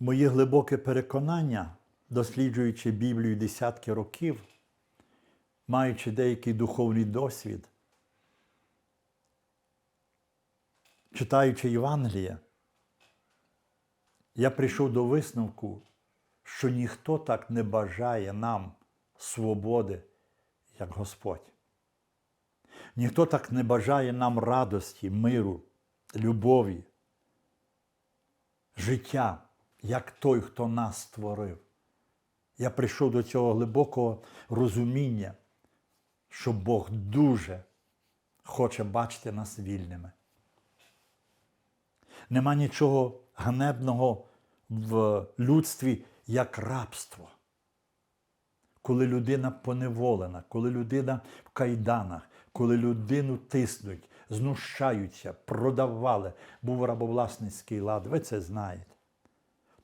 Моє глибоке переконання, досліджуючи Біблію десятки років, маючи деякий духовний досвід, читаючи Євангеліє, я прийшов до висновку, що ніхто так не бажає нам свободи, як Господь. Ніхто так не бажає нам радості, миру, любові, життя, як той, хто нас створив. Я прийшов до цього глибокого розуміння, що Бог дуже хоче бачити нас вільними. Нема нічого ганебного в людстві, як рабство. Коли людина поневолена, коли людина в кайданах, коли людину тиснуть, знущаються, продавали, був рабовласницький лад, ви це знаєте.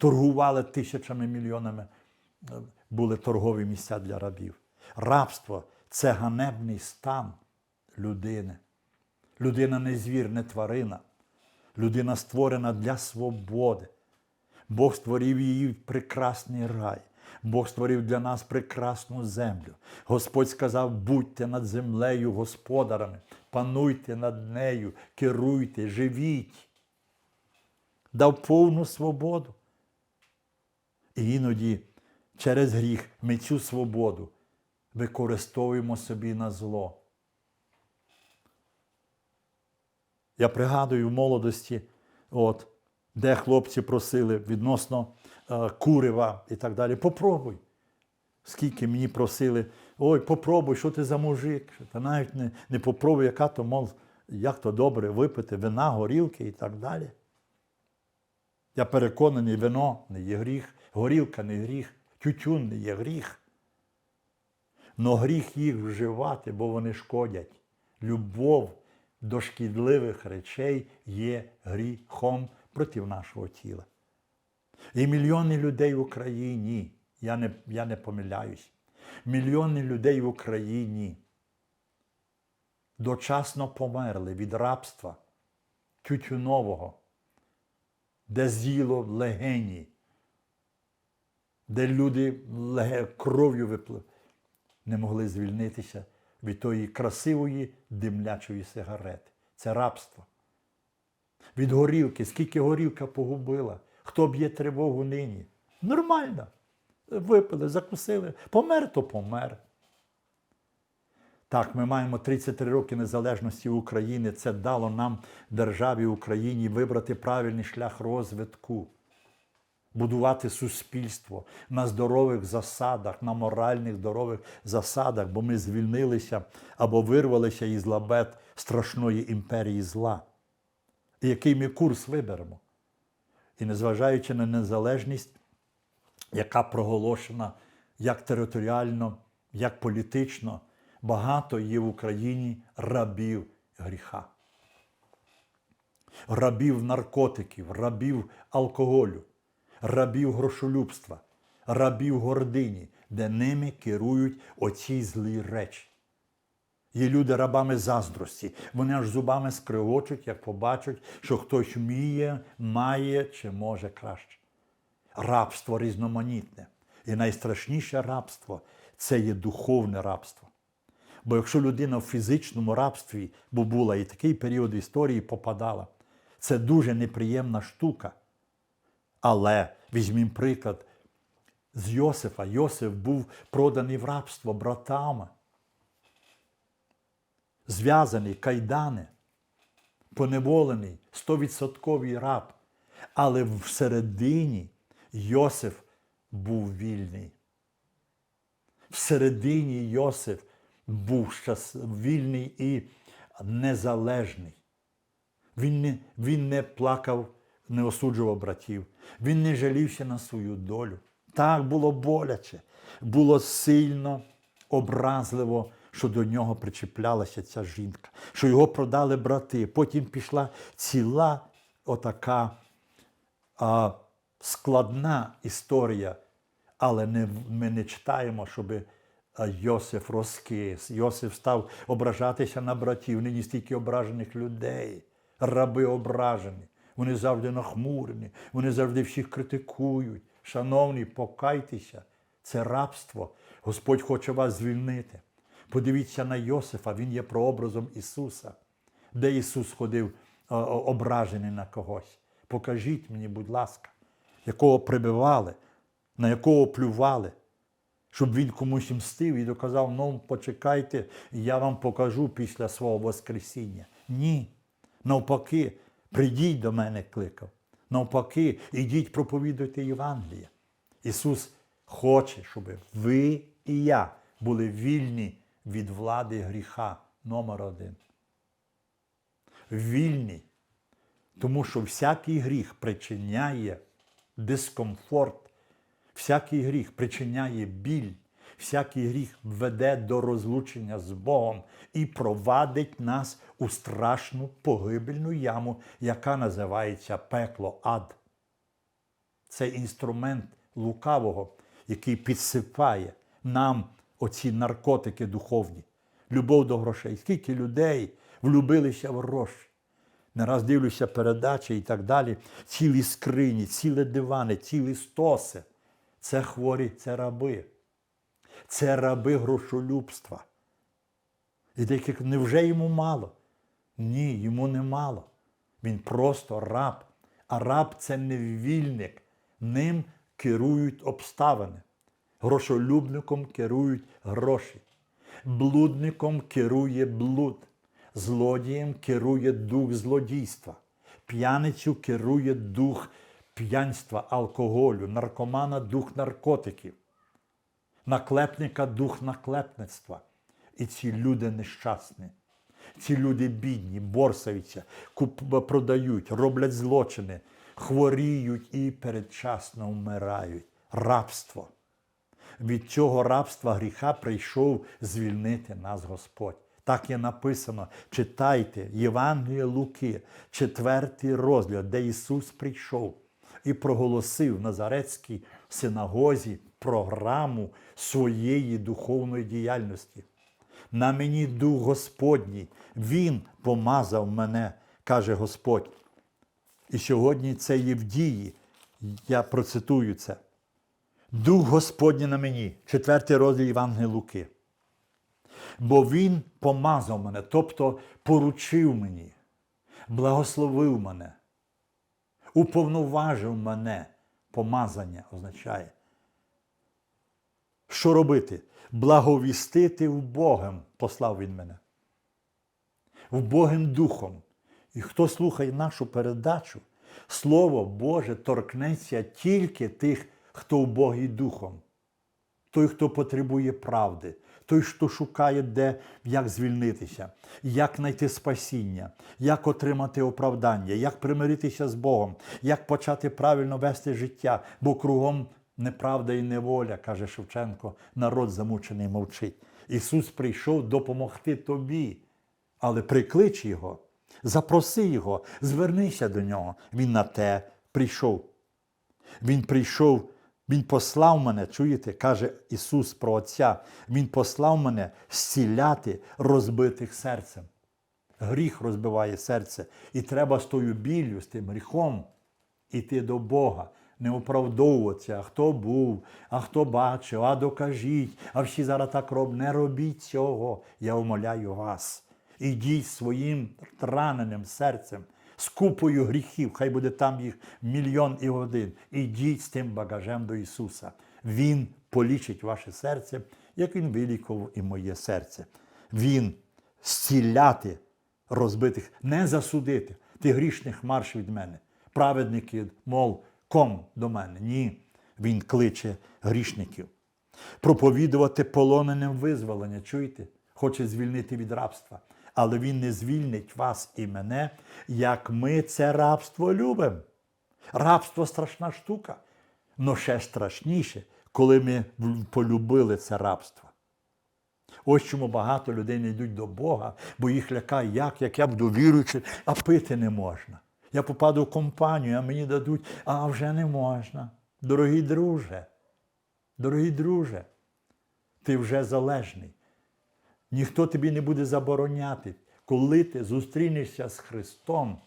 Торгували тисячами мільйонами, е, були торгові місця для рабів. Рабство це ганебний стан людини. Людина не звір, не тварина. Людина створена для свободи. Бог створив її в прекрасний рай. Бог створив для нас прекрасну землю. Господь сказав: будьте над землею господарами, пануйте над нею, керуйте, живіть. Дав повну свободу. І іноді через гріх ми цю свободу використовуємо собі на зло. Я пригадую в молодості, от, де хлопці просили відносно е, курива і так далі. Попробуй. Скільки мені просили, ой, попробуй, що ти за мужик? Та навіть не, не попробуй, яка то, мов, як то добре випити, вина, горілки і так далі. Я переконаний, вино не є гріх, горілка не гріх, тютюн не є гріх. Но гріх їх вживати, бо вони шкодять. Любов до шкідливих речей є гріхом проти нашого тіла. І мільйони людей в Україні, я не, я не помиляюсь, мільйони людей в Україні дочасно померли від рабства тютюнового, де з'їло легені, де люди кров'ю випли, не могли звільнитися від тої красивої димлячої сигарети. Це рабство. Від горілки, скільки горілка погубила, хто б'є тривогу нині? Нормально. Випили, закусили, помер, то помер. Так, ми маємо 33 роки незалежності України. Це дало нам, державі Україні, вибрати правильний шлях розвитку, будувати суспільство на здорових засадах, на моральних здорових засадах, бо ми звільнилися або вирвалися із лабет страшної імперії зла. І який ми курс виберемо? І незважаючи на незалежність, яка проголошена як територіально, як політично, багато є в Україні рабів гріха. Рабів наркотиків, рабів алкоголю, рабів грошолюбства, рабів гордині, де ними керують оці злі речі. Є люди рабами заздрості. Вони аж зубами скригочуть, як побачать, що хтось вміє, має чи може краще. Рабство різноманітне. І найстрашніше рабство це є духовне рабство. Бо якщо людина в фізичному рабстві, бо була і такий період історії попадала, це дуже неприємна штука. Але візьмімо приклад з Йосифа. Йосиф був проданий в рабство братами зв'язаний, кайдани, поневолений, стовідсотковий раб. Але всередині Йосиф був вільний. Всередині Йосиф був щас... вільний і незалежний. Він не, він не плакав, не осуджував братів. Він не жалівся на свою долю. Так було боляче, було сильно, образливо, що до нього причіплялася ця жінка, що його продали брати. Потім пішла ціла отака а, складна історія, але не, ми не читаємо, щоб Йосиф розкис. Йосиф став ображатися на братів. Нині стільки ображених людей, раби ображені. Вони завжди нахмурені, вони завжди всіх критикують. Шановні, покайтеся, це рабство. Господь хоче вас звільнити. Подивіться на Йосифа, він є прообразом Ісуса. Де Ісус ходив ображений на когось? Покажіть мені, будь ласка, якого прибивали, на якого плювали, щоб він комусь мстив і доказав, ну почекайте, я вам покажу після свого Воскресіння. Ні. Навпаки, прийдіть до мене, кликав. Навпаки, ідіть проповідуйте Євангеліє. Ісус хоче, щоб ви і я були вільні від влади гріха номер один. Вільні. Тому що всякий гріх причиняє дискомфорт, всякий гріх причиняє біль, всякий гріх веде до розлучення з Богом і провадить нас у страшну погибельну яму, яка називається пекло ад. Це інструмент лукавого, який підсипає нам оці наркотики духовні, любов до грошей. Скільки людей влюбилися в гроші. Не раз дивлюся передачі і так далі. Цілі скрині, цілі дивани, цілі стоси. Це хворі, це раби. Це раби грошолюбства. І деяких невже йому мало? Ні, йому не мало. Він просто раб. А раб це не вільник. Ним керують обставини. Грошолюбником керують гроші. Блудником керує блуд. Злодієм керує дух злодійства. П'яницю керує дух п'янства, алкоголю, наркомана дух наркотиків, наклепника дух наклепництва. І ці люди нещасні. Ці люди бідні, борсаються, куп- продають, роблять злочини, хворіють і передчасно вмирають. Рабство. Від цього рабства гріха прийшов звільнити нас Господь. Так є написано. Читайте Євангеліє Луки, четвертий розгляд, де Ісус прийшов і проголосив в Назарецькій синагозі програму своєї духовної діяльності. На мені дух Господній, Він помазав мене, каже Господь. І сьогодні це є в дії. Я процитую це. Дух Господній на мені, четвертий розділ Євангелія Луки. Бо Він помазав мене, тобто поручив мені, благословив мене, уповноважив мене. Помазання означає. Що робити? Благовістити в Богом послав він мене. В Богим Духом. І хто слухає нашу передачу, Слово Боже торкнеться тільки тих, хто в Богі Духом. Той, хто потребує правди, той, хто шукає, де, як звільнитися, як знайти спасіння, як отримати оправдання, як примиритися з Богом, як почати правильно вести життя, бо кругом неправда і неволя, каже Шевченко, народ замучений мовчить. Ісус прийшов допомогти тобі, але приклич Його, запроси Його, звернися до Нього. Він на те прийшов. Він прийшов, Він послав мене, чуєте, каже Ісус про Отця, Він послав мене зціляти розбитих серцем. Гріх розбиває серце. І треба з тою біллю, з тим гріхом іти до Бога. Не оправдовуватися, а хто був, а хто бачив, а докажіть, а всі зараз так роблять. Не робіть цього, я умоляю вас. Ідіть своїм раненим серцем, з купою гріхів, хай буде там їх мільйон і один. Ідіть з тим багажем до Ісуса. Він полічить ваше серце, як Він вилікував і моє серце. Він зціляти розбитих, не засудити. Ти грішних марш від мене. Праведники, мов, ком до мене. Ні. Він кличе грішників. Проповідувати полоненим визволення. Чуєте? Хоче звільнити від рабства. Але він не звільнить вас і мене, як ми це рабство любимо. Рабство страшна штука. Но ще страшніше, коли ми полюбили це рабство. Ось чому багато людей не йдуть до Бога, бо їх лякає, як, як я буду віруючи, а пити не можна. Я попаду в компанію, а мені дадуть, а вже не можна. Дорогий друже, дорогий друже, ти вже залежний. Ніхто тобі не буде забороняти, коли ти зустрінешся з Христом.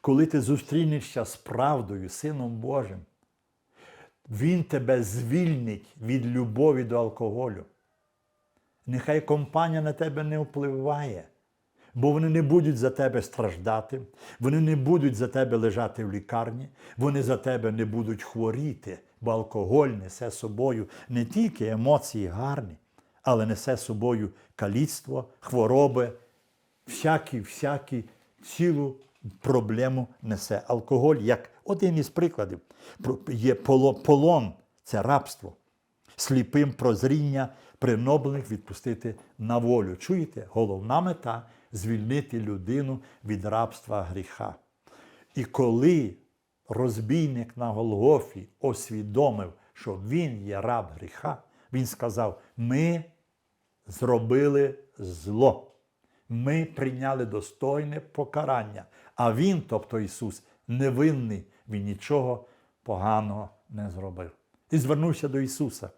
коли ти зустрінешся з правдою, Сином Божим, Він тебе звільнить від любові до алкоголю. Нехай компанія на тебе не впливає, бо вони не будуть за тебе страждати, вони не будуть за тебе лежати в лікарні, вони за тебе не будуть хворіти, бо алкоголь несе собою не тільки емоції гарні, але несе собою каліцтво, хвороби, всякі, всякі цілу проблему несе алкоголь, як один із прикладів. Є полон це рабство. Сліпим прозріння приноблених відпустити на волю. Чуєте? Головна мета звільнити людину від рабства гріха. І коли розбійник на Голгофі освідомив, що він є раб гріха, він сказав: Ми зробили зло. Ми прийняли достойне покарання. А Він, тобто Ісус, невинний, Він нічого поганого не зробив. І звернувся до Ісуса.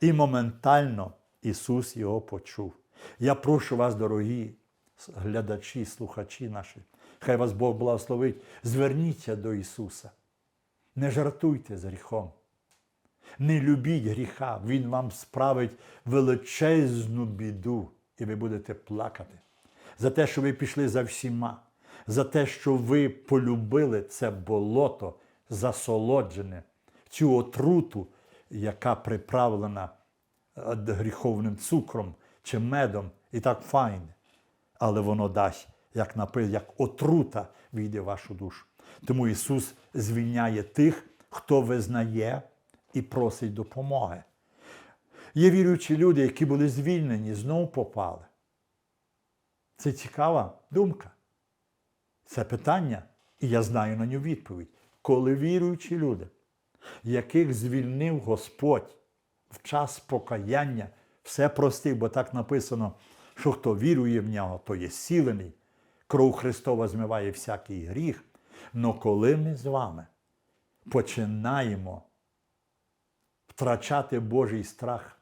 І моментально Ісус його почув. Я прошу вас, дорогі глядачі, слухачі наші, хай вас Бог благословить. Зверніться до Ісуса. Не жартуйте з гріхом. Не любіть гріха, Він вам справить величезну біду, і ви будете плакати. За те, що ви пішли за всіма, за те, що ви полюбили це болото засолоджене, цю отруту, яка приправлена е, гріховним цукром чи медом, і так файне. Але воно дасть, як напи, як отрута війде в вашу душу. Тому Ісус звільняє тих, хто визнає і просить допомоги. Є віруючі люди, які були звільнені, знову попали. Це цікава думка. Це питання, і я знаю на нього відповідь. Коли віруючі люди, яких звільнив Господь в час покаяння, все простив, бо так написано, що хто вірує в нього, то є сілений, кров Христова змиває всякий гріх. Но коли ми з вами починаємо втрачати Божий страх,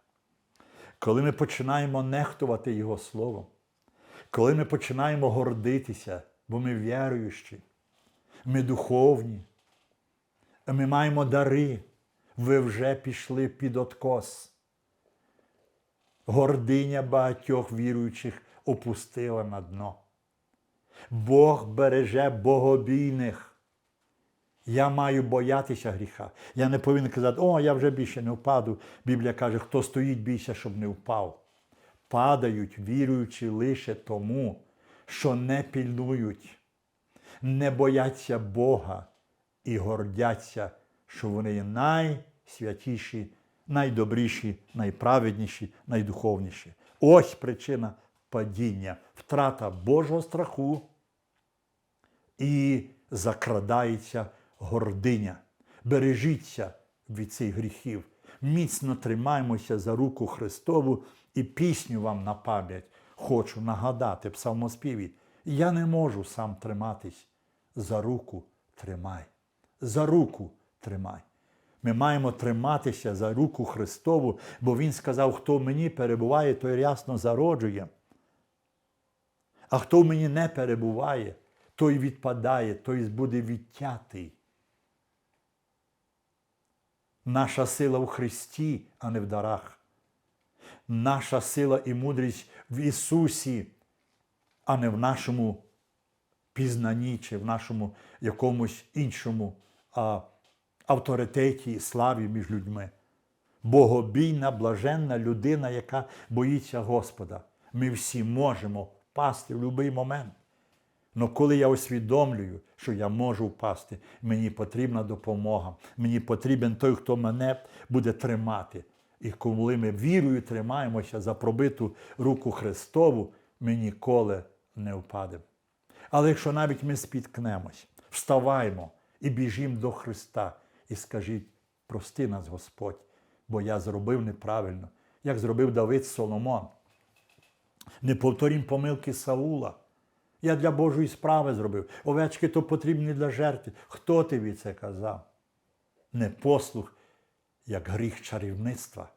коли ми починаємо нехтувати Його Словом, коли ми починаємо гордитися, бо ми віруючі, ми духовні, ми маємо дари, ви вже пішли під откос. Гординя багатьох віруючих опустила на дно. Бог береже богобійних. Я маю боятися гріха. Я не повинен казати, о, я вже більше не впаду. Біблія каже, хто стоїть більше, щоб не впав. Падають, віруючи лише тому, що не пільнують, не бояться Бога і гордяться, що вони є найсвятіші, найдобріші, найправедніші, найдуховніші. Ось причина падіння, втрата Божого страху і закрадається гординя. Бережіться від цих гріхів. Міцно тримаймося за руку Христову і пісню вам на пам'ять хочу нагадати псалмоспіві. Я не можу сам триматись. За руку тримай. За руку тримай. Ми маємо триматися за руку Христову, бо Він сказав, хто в мені перебуває, той рясно зароджує. А хто в мені не перебуває, той відпадає, той буде відтятий. Наша сила в Христі, а не в дарах. Наша сила і мудрість в Ісусі, а не в нашому пізнанні чи в нашому якомусь іншому а, авторитеті і славі між людьми. Богобійна, блаженна людина, яка боїться Господа. Ми всі можемо впасти в будь-який момент. Но коли я усвідомлюю, що я можу впасти, мені потрібна допомога, мені потрібен той, хто мене буде тримати. І коли ми вірою тримаємося за пробиту руку Христову, ми ніколи не впадемо. Але якщо навіть ми спіткнемось, вставаймо і біжімо до Христа і скажіть, прости нас, Господь, бо я зробив неправильно, як зробив Давид Соломон. Не повторім помилки Саула. Я для Божої справи зробив. Овечки то потрібні для жертви. Хто тобі це казав? Непослух, як гріх чарівництва.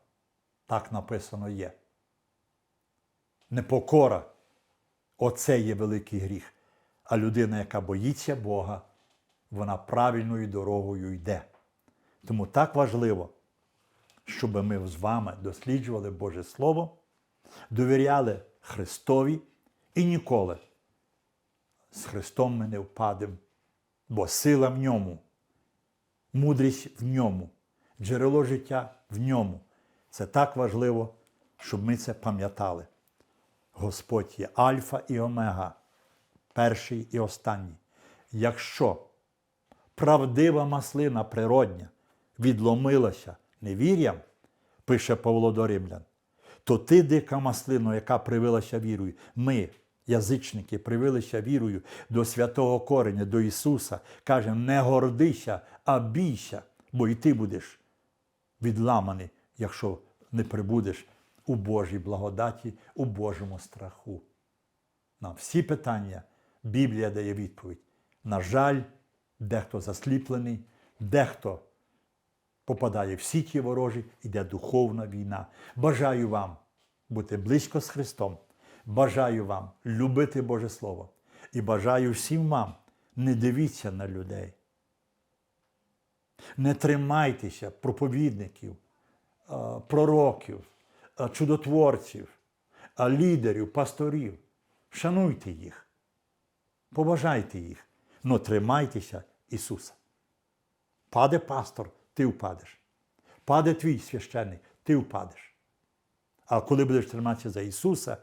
Так написано є. Непокора. Оце є великий гріх. А людина, яка боїться Бога, вона правильною дорогою йде. Тому так важливо, щоб ми з вами досліджували Боже Слово, довіряли Христові і ніколи з Христом ми не впадемо, бо сила в ньому, мудрість в ньому, джерело життя в ньому. Це так важливо, щоб ми це пам'ятали. Господь є Альфа і Омега, перший і останній. Якщо правдива маслина природня відломилася невір'ям, пише Павло до Римлян, то ти, дика маслина, яка привилася вірою, ми, язичники, привилися вірою до святого кореня, до Ісуса, каже, не гордися, а бійся, бо і ти будеш відламаний, якщо не прибудеш у Божій благодаті, у Божому страху. На всі питання Біблія дає відповідь. На жаль, дехто засліплений, дехто попадає в сіті ворожі, йде духовна війна. Бажаю вам бути близько з Христом. Бажаю вам любити Боже Слово. І бажаю всім вам не дивіться на людей. Не тримайтеся проповідників, пророків, чудотворців, лідерів, пасторів. Шануйте їх, поважайте їх, але тримайтеся Ісуса. Паде пастор, ти впадеш. Паде твій священник, ти впадеш. А коли будеш триматися за Ісуса,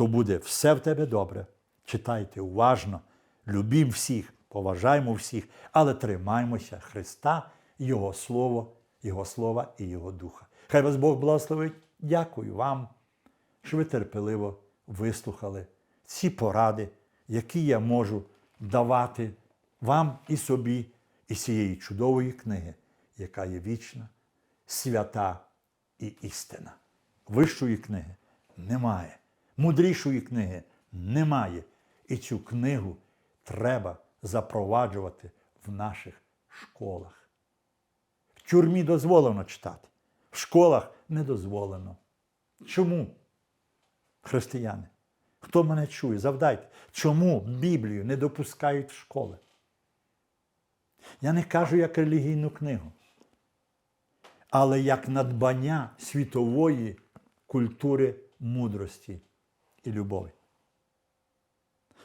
то буде все в тебе добре. Читайте уважно, любім всіх, поважаємо всіх, але тримаймося Христа, Його Слово, Його Слова і Його Духа. Хай вас Бог благословить. Дякую вам, що ви терпеливо вислухали ці поради, які я можу давати вам і собі із цієї чудової книги, яка є вічна, свята і істина. Вищої книги немає, мудрішої книги немає. І цю книгу треба запроваджувати в наших школах. В тюрмі дозволено читати, в школах не дозволено. Чому? Християни, хто мене чує, завдайте, чому Біблію не допускають в школи? Я не кажу як релігійну книгу, але як надбання світової культури мудрості і любові.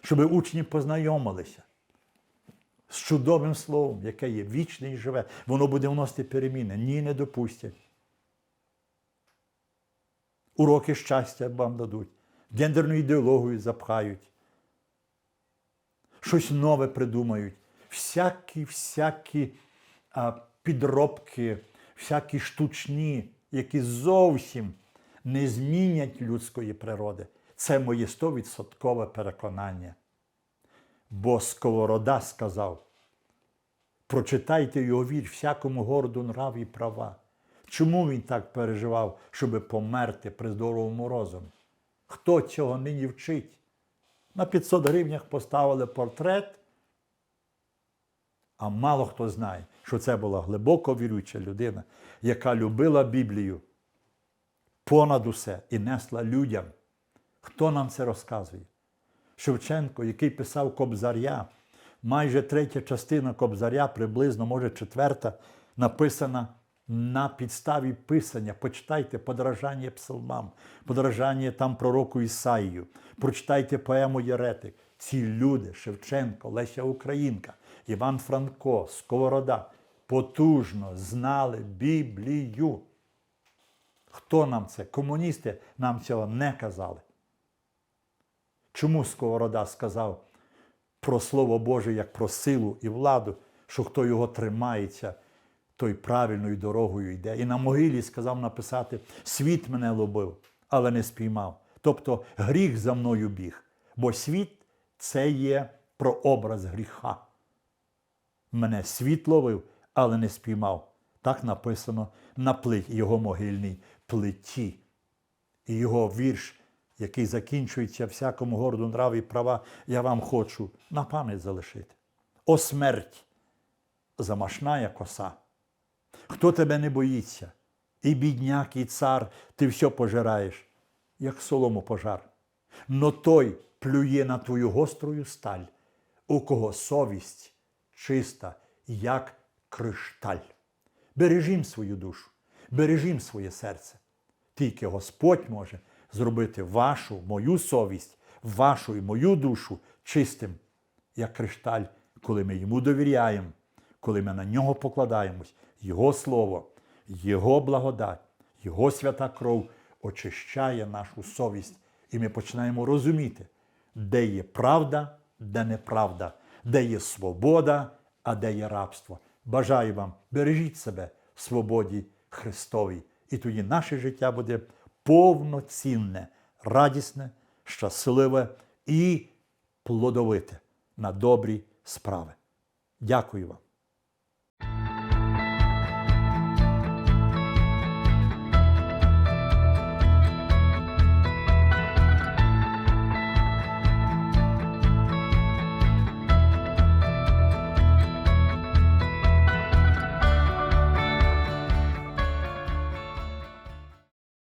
Щоб учні познайомилися з чудовим словом, яке є вічне і живе, воно буде вносити переміни. Ні, не допустять. Уроки щастя вам дадуть, гендерну ідеологію запхають, щось нове придумають. Всякі, всякі а, підробки, всякі штучні, які зовсім не змінять людської природи. Це моє стовідсоткове переконання. Бо Сковорода сказав: прочитайте його вір всякому городу нрав і права. Чому він так переживав, щоб померти при здоровому розумі? Хто цього нині вчить? На 500 гривнях поставили портрет, а мало хто знає, що це була глибоко віруюча людина, яка любила Біблію понад усе і несла людям. Хто нам це розказує? Шевченко, який писав Кобзаря, майже третя частина Кобзаря, приблизно, може, четверта, написана на підставі писання. Почитайте подражання псалмам, подражання там пророку Ісаїю, прочитайте поему Єретик. Ці люди, Шевченко, Леся Українка, Іван Франко, Сковорода, потужно знали Біблію. Хто нам це? Комуністи нам цього не казали. Чому Сковорода сказав про Слово Боже як про силу і владу, що хто його тримається, той правильною дорогою йде. І на могилі сказав написати: світ мене лобив, але не спіймав. Тобто гріх за мною біг. Бо світ це є прообраз гріха. Мене світ ловив, але не спіймав. Так написано на плит, його могильній плиті. І його вірш, який закінчується всякому городу нрав і права, я вам хочу на пам'ять залишити. О смерть, замашная коса. Хто тебе не боїться? І бідняк, і цар, ти все пожираєш, як солому пожар. Но той плює на твою гострую сталь, у кого совість чиста як кришталь. Бережім свою душу, бережім своє серце. Тільки Господь може зробити вашу, мою совість, вашу і мою душу чистим, як кришталь, коли ми йому довіряємо, коли ми на нього покладаємось, Його Слово, Його благодать, Його свята кров очищає нашу совість, і ми починаємо розуміти, де є правда, де неправда, де є свобода, а де є рабство. Бажаю вам, бережіть себе в свободі Христовій. І тоді наше життя буде повноцінне, радісне, щасливе і плодовите на добрі справи. Дякую вам.